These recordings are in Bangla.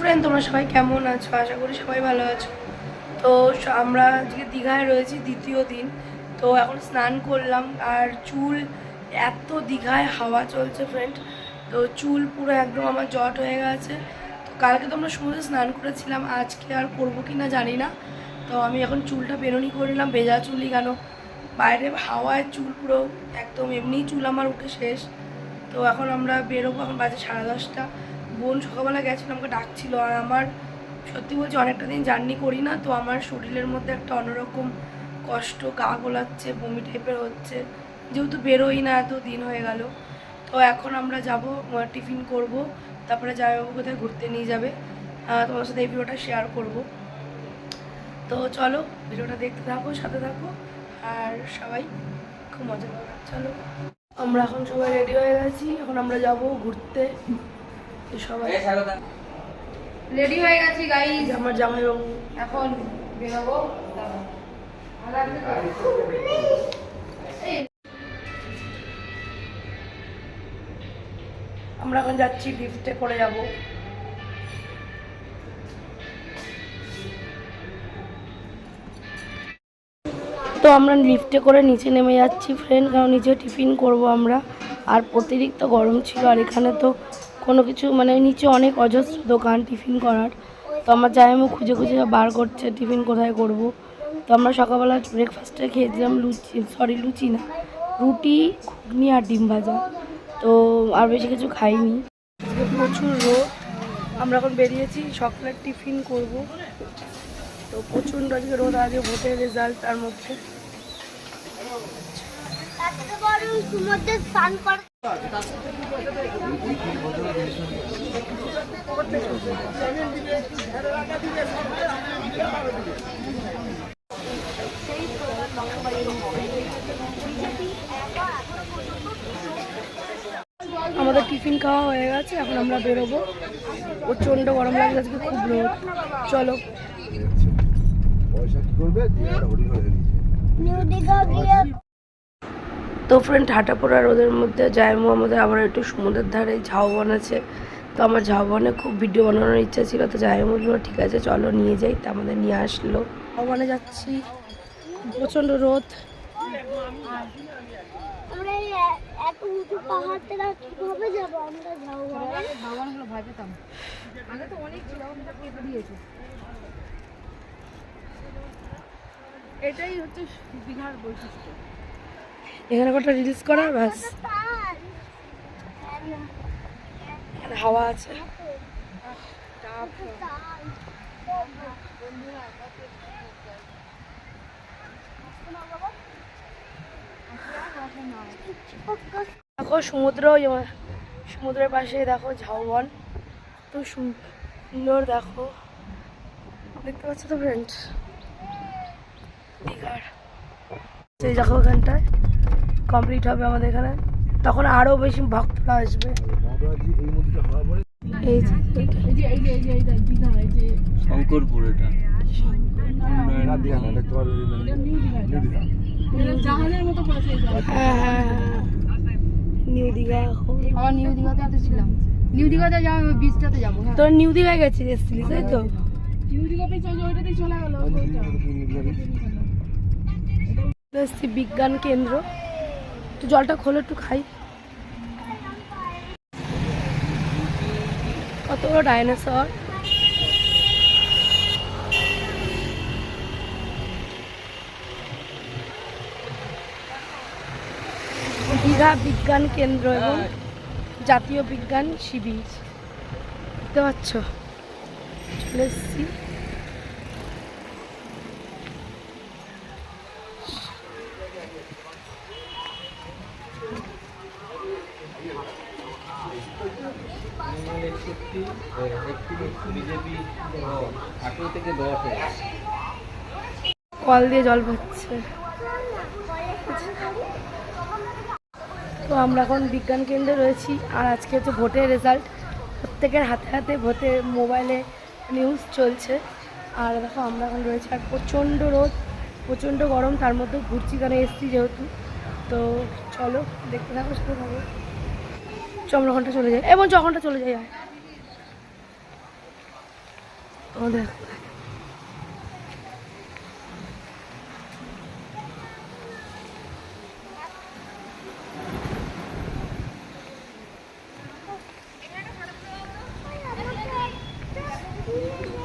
ফ্রেন্ড তোমরা সবাই কেমন আছো? আশা করি সবাই ভালো আছো। তো আমরা আজকে দীঘায় রয়েছি, দ্বিতীয় দিন। তো এখন স্নান করলাম, আর চুল এত দীঘায় হাওয়া চলছে ফ্রেন্ড তো চুল পুরো একদম আমার জট হয়ে গেছে। তো কালকে তো আমরা সমুদ্রে স্নান করেছিলাম, আজকে আর করব কি না জানি না। তো আমি এখন চুলটা বেরোনি করে নিলাম, ভেজা চুলই কেন? বাইরে হাওয়ায় চুল পুরো একদম এমনিই চুল আমার উঠে শেষ। তো এখন আমরা বেরোবো, এখন বাজে সাড়ে দশটা। বোন সকালবেলা গেছিল, আমাকে ডাকছিল আর আমার সত্যি বলছি অনেকটা দিন জার্নি করি না তো আমার শরীরের মধ্যে একটা অন্যরকম কষ্ট, গা গোলাচ্ছে, বমি টাইপের হচ্ছে। যেহেতু বেরোই না, এত দিন হয়ে গেল। তো এখন আমরা যাব টিফিন করব, তারপরে জামাইবাবু কোথায় ঘুরতে নিয়ে যাবে। তোমার সাথে এই ভিডিওটা শেয়ার করব। তো চলো, ভিডিওটা দেখতে থাকো, সাথে থাকো, আর সবাই খুব মজা পাবে চলো। আমরা এখন সবাই রেডি হয়ে গেছি, এখন আমরা যাব ঘুরতে। সবাই। রেডি হয়ে গেছি গাইজ আমার জামাইবাবু। এখন বেরোবো। আমরা এখন যাচ্ছি লিফটে করে যাব। তো আমরা লিফটে করে নিচে নেমে যাচ্ছি ফ্রেন্ড কারণ নিচে টিফিন করব আমরা। আর অতিরিক্ত গরম ছিল আর এখানে তো কোনো কিছু মানে নিচে অনেক অজস্র দোকান, টিফিন করার। তো আমার জামাইমু খুঁজে খুঁজে বার করছে, টিফিন কোথায় করব। তো আমরা সকালবেলা ব্রেকফাস্টে খেয়েছিলাম লুচি সরি লুচি না, রুটি, ঘুগনি আর ডিম ভাজা। তো আর বেশি কিছু খাইনি। প্রচুর রোদ, আমরা এখন বেরিয়েছি সকালের টিফিন করব। তো আজকে রোদ, আজকে ভোটের রেজাল্ট তার মধ্যে। সমুদ্রে স্নান করে আমাদের টিফিন খাওয়া হয়ে গেছে এখন আমরা বেরোবো। প্রচণ্ড গরম লাগছে আজকে খুব রোদ। চলো। পয়সা কি করবে? নিউ দীঘা তো ফ্রেন্ড হাঁটা পড়া রোদের মধ্যে জায়মু আমাদের আবার একটু সমুদ্রের ধারে ঝাউবন আছে। তো আমার ঝাউবনে খুব ভিডিও বানানোর ইচ্ছা ছিল তো জায়মু বলল ঠিক আছে চলো নিয়ে যাই। তো আমাদের নিয়ে আসলো। ঝাউবনে যাচ্ছি। প্রচণ্ড রোদ। এটাই হচ্ছে দীঘার বৈশিষ্ট্য। এখানে কটা রিলস করা? ব্যাস। হাওয়া আছে। দেখো সমুদ্র সমুদ্রের পাশে দেখো ঝাউবন। কত সুন্দর দেখো। দেখতে পাচ্ছ তো ফ্রেন্ড দীঘার সেই দেখো ওখানটায়। কমপ্লিট হবে আমাদের এখানে। তখন আরও বেশি ভক্তরা আসবে। এই যে শঙ্করপুর এটা। হ্যাঁ হ্যাঁ হ্যাঁ। নিউ দীঘা এখন। নিউ দীঘাতে ছিলাম। নিউ দীঘাতে যাব বিচটাতে যাব হ্যাঁ। তোর নিউ দীঘায় গেছিস এসছিলি তাই তো? নিউ দীঘাতেই চলে ওইটাতেই চলে গেল। এসছি বিজ্ঞান কেন্দ্র। তো জলটা খোলো একটু খাই। কত বড় ডাইনোসর? দীঘা বিজ্ঞান কেন্দ্র এবং জাতীয় বিজ্ঞান শিবির। দেখতে পাচ্ছ? চলে এসছি। বিজেপি আঠেরো থেকে দশ কল দিয়ে জল পড়ছে তো আমরা এখন বিজ্ঞান কেন্দ্রে রয়েছি, আর আজকে হচ্ছে ভোটের রেজাল্ট প্রত্যেকের হাতে হাতে ভোটে মোবাইলে নিউজ চলছে। আর দেখো, আমরা এখন রয়েছি, আর প্রচণ্ড রোদ, প্রচণ্ড গরম, তার মধ্যে ঘুরছি কারণ এসছি যেহেতু। তো চলো, দেখতে থাকো, সাথে থাকো। চন্দ্রঘণ্টা চলে যায় এবং যখনটা চলে যায় আর তো দেখো এ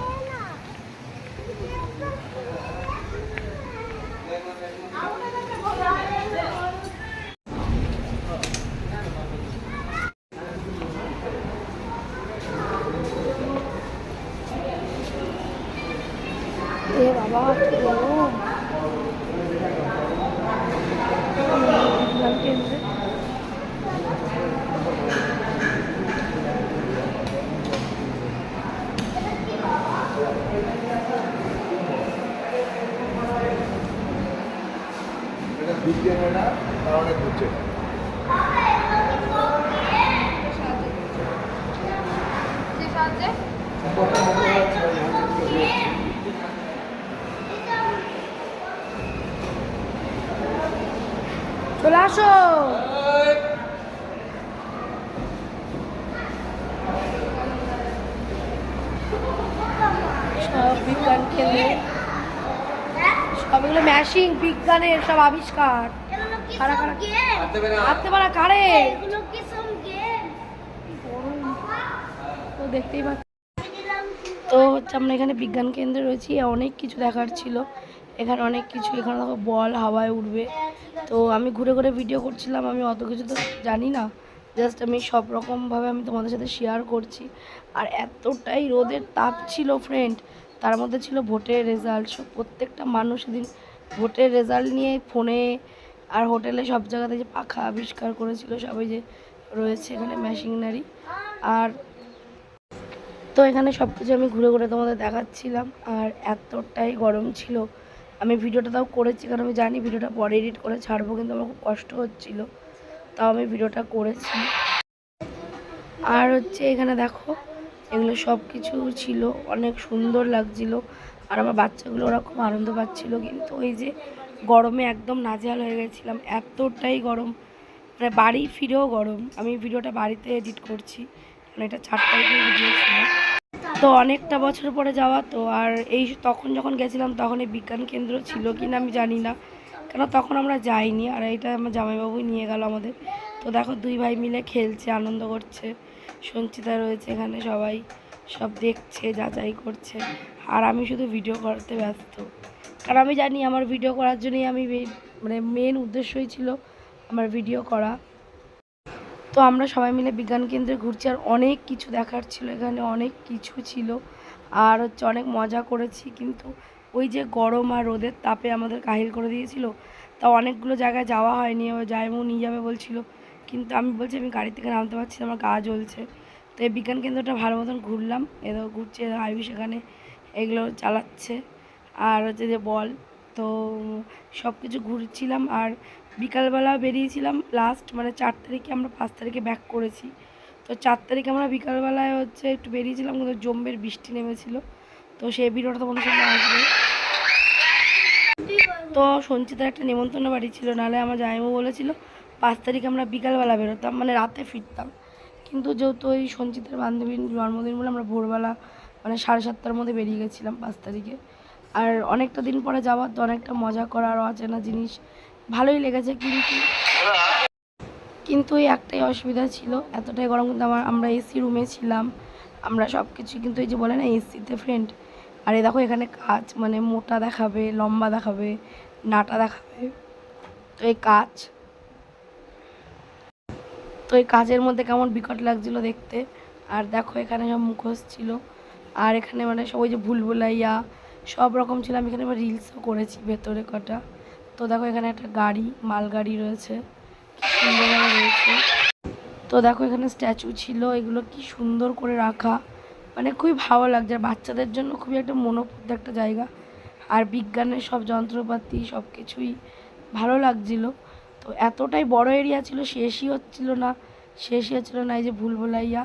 বিজ্ঞানে না কারণে ঘুরছে। চলে আসো। সব বিজ্ঞান কেন্দ্রে সবগুলো ম্যাশিং বিজ্ঞানের সব আবিষ্কার। কারা কারা? হাতে পারা কারে তো দেখতেই পাচ্ছি তো হচ্ছে আমরা এখানে বিজ্ঞান কেন্দ্রে রয়েছি অনেক কিছু দেখার ছিল। এখানে অনেক কিছু এখানে দেখো বল হাওয়ায় উঠবে তো আমি ঘুরে ঘুরে ভিডিও করছিলাম আমি অত কিছু তো জানি না। জাস্ট আমি সব রকমভাবে আমি তোমাদের সাথে শেয়ার করছি। আর এতটাই রোদের তাপ ছিল ফ্রেন্ড তার মধ্যে ছিল ভোটের রেজাল্ট সব প্রত্যেকটা মানুষ সেদিন ভোটের রেজাল্ট নিয়ে ফোনে আর হোটেলে সব জায়গাতে যে পাখা আবিষ্কার করেছিল, সবাই যে রয়েছে এখানে মেশিনারি আর তো এখানে সব কিছু আমি ঘুরে ঘুরে তোমাদের দেখাচ্ছিলাম। আর এতটাই গরম ছিল। আমি ভিডিওটা তাও করেছি, কারণ আমি জানি ভিডিওটা পরে এডিট করে ছাড়বো, কিন্তু আমার খুব কষ্ট হচ্ছিল। তাও আমি ভিডিওটা করেছি। আর হচ্ছে এখানে দেখো এগুলো সব কিছু ছিল, অনেক সুন্দর লাগছিল। আর আমার বাচ্চাগুলো ওরা খুব আনন্দ পাচ্ছিল। কিন্তু ওই যে গরমে একদম নাজেহাল হয়ে গেছিলাম, এতটাই গরম। মানে বাড়ি ফিরেও গরম। আমি ভিডিওটা বাড়িতে এডিট করছি মানে এটা তারিখের ভিডিও ছিল। তো অনেকটা বছর পরে যাওয়া তো, আর এই তখন যখন গেছিলাম তখন এই বিজ্ঞান কেন্দ্র ছিল কি না আমি জানি না। কেন তখন আমরা যাইনি, আর এটা আমার জামাইবাবুই নিয়ে গেল আমাদের। তো দেখো দুই ভাই মিলে খেলছে, আনন্দ করছে। সঞ্চিতা রয়েছে এখানে, সবাই সব দেখছে, যাচাই করছে। আর আমি শুধু ভিডিও করতে ব্যস্ত। কারণ আমি জানি আমার ভিডিও করার জন্যই আমি মানে মেন উদ্দেশ্যই ছিল আমার ভিডিও করা। তো আমরা সবাই মিলে বিজ্ঞান কেন্দ্রে ঘুরছি আর অনেক কিছু দেখার ছিল এখানে, অনেক কিছু ছিল। আর হচ্ছে অনেক মজা করেছি, কিন্তু ওই যে গরম আর রোদের তাপে আমাদের কাহিল করে দিয়েছিল তা অনেকগুলো জায়গায় যাওয়া হয়নি। ও জায়মু নিয়ে যাবে বলছিল। কিন্তু আমি বলছি, আমি গাড়ি থেকে নামতে পারছি আমার গা জ্বলছে। তো এই বিজ্ঞান কেন্দ্রটা ভালো মতন ঘুরলাম এদের ঘুরছে আইবি সেখানে এগুলো চালাচ্ছে। আর হচ্ছে যে বল, তো সব কিছু ঘুরছিলাম। আর বিকালবেলা বেরিয়েছিলাম লাস্ট মানে চার তারিখে আমরা পাঁচ তারিখে ব্যাক করেছি। তো চার তারিখে আমরা বিকালবেলায় হচ্ছে একটু বেরিয়েছিলাম, কিন্তু জম্বের বৃষ্টি নেমেছিল। তো সেই ভিডিওটা তোমাদের সামনে আসবে। তো সঞ্চিতার একটা নেমন্তন্ন বাড়ি ছিল, নাহলে আমার জামাইবাবু বলেছিল পাঁচ তারিখে আমরা বিকালবেলা বেরোতাম মানে রাতে ফিরতাম। কিন্তু যেহেতু ওই সঞ্চিতার বান্ধবীর জন্মদিন বলে আমরা ভোরবেলা মানে সাড়ে সাতটার মধ্যে বেরিয়ে গেছিলাম পাঁচ তারিখে। আর অনেকটা দিন পরে যাওয়ার তো অনেকটা মজা করার অচেনা জিনিস, ভালোই লেগেছে কিন্তু। কিন্তু এই একটাই অসুবিধা ছিল, এতটাই গরম কিন্তু আমার, আমরা এসি রুমে ছিলাম। আমরা সব কিছু কিন্তু এই যে বলে না, এসিতে ফ্রেন্ড আর এই দেখো এখানে কাজ মানে মোটা দেখাবে, লম্বা দেখাবে, নাটা দেখাবে। তো এই কাজ তো এই কাজের মধ্যে কেমন বিকট লাগছিল দেখতে। আর দেখো, এখানে সব মুখোশ ছিল। আর এখানে মানে সব ওই যে ভুলভুলাইয়া, সব রকম ছিল। আমি এখানে রিলসও করেছি ভেতরে কটা। তো দেখো, এখানে একটা গাড়ি, মালগাড়ি রয়েছে। রয়েছে। তো দেখো, এখানে স্ট্যাচু ছিল। এগুলো কি সুন্দর করে রাখা। মানে খুবই ভালো লাগছে। আর বাচ্চাদের জন্য খুবই একটা মনোপুদ্ধ একটা জায়গা। আর বিজ্ঞানের সব যন্ত্রপাতি সব কিছুই ভালো লাগছিল। তো এতটাই বড় এরিয়া ছিল শেষই হচ্ছিল না শেষই হচ্ছিল না এই যে ভুলভুলাইয়া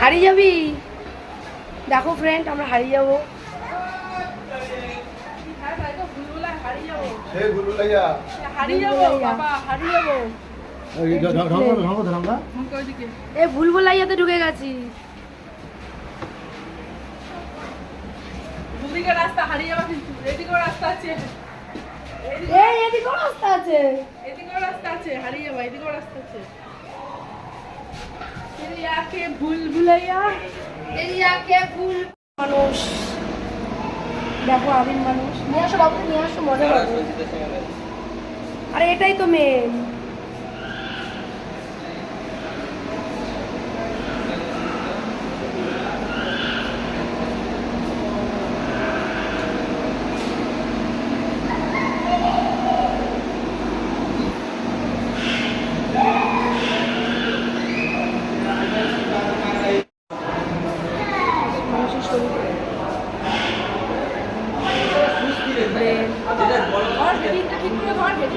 হারিয়ে যাবি দেখো ফ্রেন্ড আমরা হারিয়ে যাব সে গুলু লাইয়া হারিয়ে যাব বাবা হারিয়ে এ ভুল ভুলাইয়াতে ঢুকে গেছি দুদিকে রাস্তা হারিয়ে যাওয়া কিন্তু এদিকেও রাস্তা আছে। এই এদিকেও রাস্তা আছে। এদিকেও রাস্তা আছে হারিয়ে যাওয়া এদিকেও রাস্তা আছে। এরিয়াকে ভুল ভুলাইয়া এরিয়াকে ভুল মানুষ। দেখো আমিন মানুষ। নিয়ে আসো বাবু নিয়ে আসো মজা পাবো। আরে এটাই তো মেন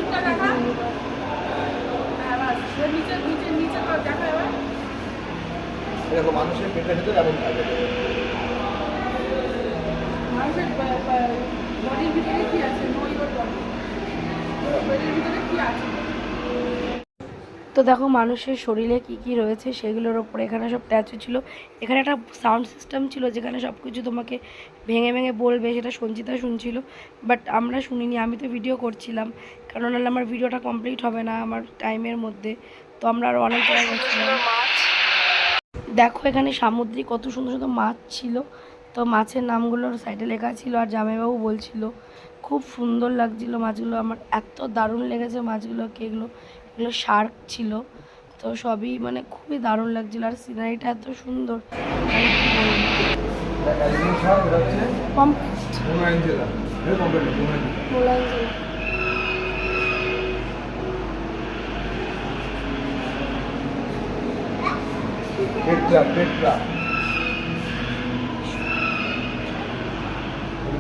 ধর দেখা হ্যাঁ নিচে নিচে নিচে দেখা এবার এরকম মানুষের পেটের ভিতরে এমন থাকে মানুষের বডির ভিতরে কি আছে? নো ইউর বডির ভিতরে কি আছে? তো দেখো মানুষের শরীরে কি কি রয়েছে সেগুলোর ওপরে এখানে সব ট্যাচু ছিল। এখানে একটা সাউন্ড সিস্টেম ছিল যেখানে সব কিছু তোমাকে ভেঙে ভেঙে বলবে সেটা সঞ্চিতা শুনছিল। বাট আমরা শুনিনি আমি তো ভিডিও করছিলাম। কারণ নাহলে আমার ভিডিওটা কমপ্লিট হবে না আমার টাইমের মধ্যে। তো আমরা আরও অনেক জায়গায় গেছিলাম। দেখো এখানে সামুদ্রিক কত সুন্দর সুন্দর মাছ ছিল। তো মাছের নামগুলোর সাইডে লেখা ছিল আর জামাইবাবু বলছিল খুব সুন্দর লাগছিল মাছগুলো আমার এত দারুণ লেগেছে মাছগুলো এগুলো এগুলো শার্ক ছিল। তো সবই মানে খুবই দারুণ লাগছিল। আর সিনারিটা এত সুন্দর।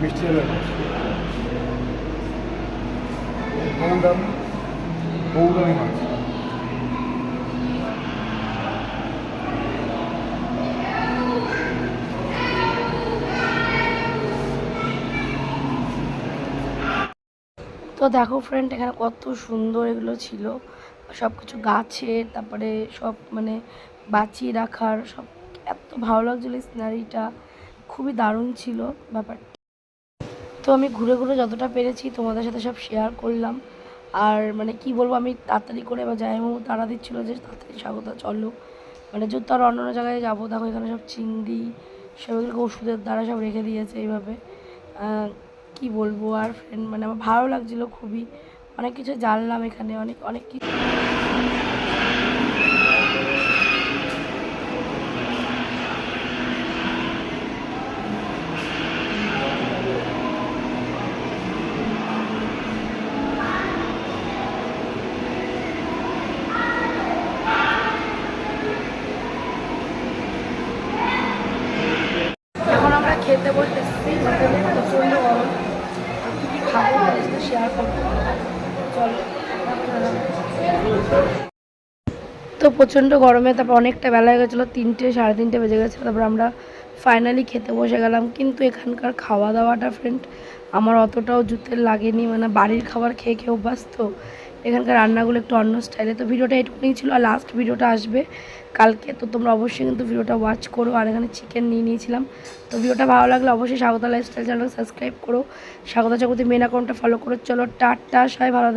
মিষ্টি দাম তো দেখো ফ্রেন্ড এখানে কত সুন্দর এগুলো ছিল। সব কিছু গাছের তারপরে সব মানে বাঁচিয়ে রাখার, সব এত ভালো লাগছিল সিনারিটা খুবই দারুণ ছিল ব্যাপারটা। তো আমি ঘুরে ঘুরে যতটা পেরেছি তোমাদের সাথে সব শেয়ার করলাম। আর মানে কি বলব, আমি তাড়াতাড়ি করে বা যাই জায়মু তারা দিচ্ছিল যে তাড়াতাড়ি স্বাগত চলো। মানে যদি আর অন্য অন্য জায়গায় যাব। দেখো এখানে সব চিংড়ি, সব এগুলোকে ওষুধের দ্বারা সব রেখে দিয়েছে এইভাবে। কি বলব, আর ফ্রেন্ড মানে আমার ভালো লাগছিল খুবই। অনেক কিছু জানলাম এখানে, অনেক অনেক কিছু এখন আমরা খেতে বসে এসেছি হোটেলে প্রচণ্ড গরম আর কি কি খাব তাদের সাথে শেয়ার করব চলো তো প্রচণ্ড গরমে তারপর অনেকটা বেলা হয়ে গেছিল, তিনটে, সাড়ে তিনটে বেজে গেছিল তারপর আমরা ফাইনালি খেতে বসে গেলাম। কিন্তু এখানকার খাওয়া দাওয়াটা ফ্রেন্ড আমার অতটাও জুতের লাগেনি মানে বাড়ির খাবার খেয়ে খেয়ে অভ্যাস তো এখানকার রান্নাগুলো একটু অন্য স্টাইলে তো ভিডিওটা এটুকুনি ছিল, আর লাস্ট ভিডিওটা আসবে কালকে, তো তোমরা অবশ্যই কিন্তু ভিডিওটা ওয়াচ করো। আর এখানে চিকেন নিয়ে নিয়েছিলাম। তো ভিডিওটা ভালো লাগলে অবশ্যই স্বাগতা লাইফস্টাইল চ্যানেলকে সাবস্ক্রাইব করো। স্বাগতা জগতি মেন অ্যাকাউন্টটা ফলো করো। চলো, টাটা, সবাই ভালো।